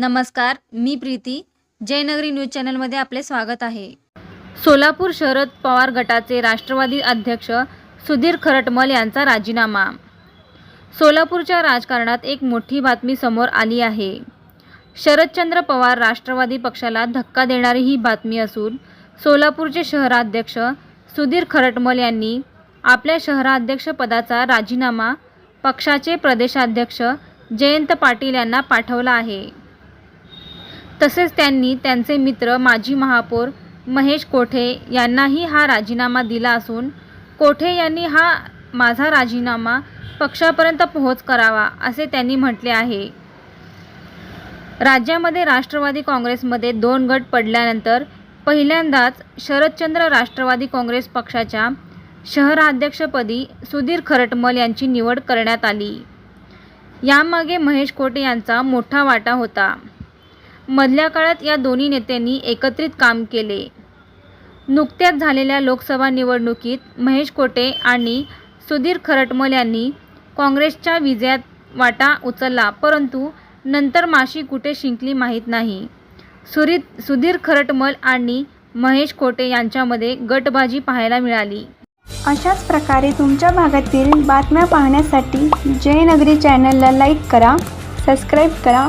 नमस्कार मी प्रीती. जयनगरी न्यूज चॅनलमध्ये आपले स्वागत आहे. सोलापूर शरद पवार गटाचे राष्ट्रवादी अध्यक्ष सुधीर खरटमल यांचा राजीनामा. सोलापूरच्या राजकारणात एक मोठी बातमी समोर आली आहे. शरदचंद्र पवार राष्ट्रवादी पक्षाला धक्का देणारी ही बातमी असून सोलापूरचे शहराध्यक्ष सुधीर खरटमल यांनी आपल्या शहराध्यक्षपदाचा राजीनामा पक्षाचे प्रदेशाध्यक्ष जयंत पाटील यांना पाठवला आहे. तसेच त्यांनी त्यांचे मित्र माजी महापौर महेश कोठे यांनाही हा राजीनामा दिला असून कोठे यांनी हा माझा राजीनामा पक्षापर्यंत पोहोच करावा असे त्यांनी म्हटले आहे. राज्यामध्ये राष्ट्रवादी काँग्रेसमध्ये दोन गट पडल्यानंतर पहिल्यांदाच शरदचंद्र राष्ट्रवादी काँग्रेस पक्षाच्या शहराध्यक्षपदी सुधीर खरटमल यांची निवड करण्यात आली. यामागे महेश कोटे यांचा मोठा वाटा होता. मधल्या काळात या दोन्ही नेत्यांनी एकत्रित काम केले. नुकत्याच झालेल्या लोकसभा निवडणुकीत महेश कोटे आणि सुधीर खरटमल यांनी काँग्रेसच्या विजयात वाटा उचलला परंतु नंतर माशी कुठे शिंकली माहीत नाही. सुरी सुधीर खरटमल आणि महेश कोटे यांच्यामध्ये गटबाजी पाहायला मिळाली. अशाच प्रकारे तुमच्या भागातील बातम्या पाहण्यासाठी जयनगरी चॅनलला लाईक करा सबस्क्राईब करा.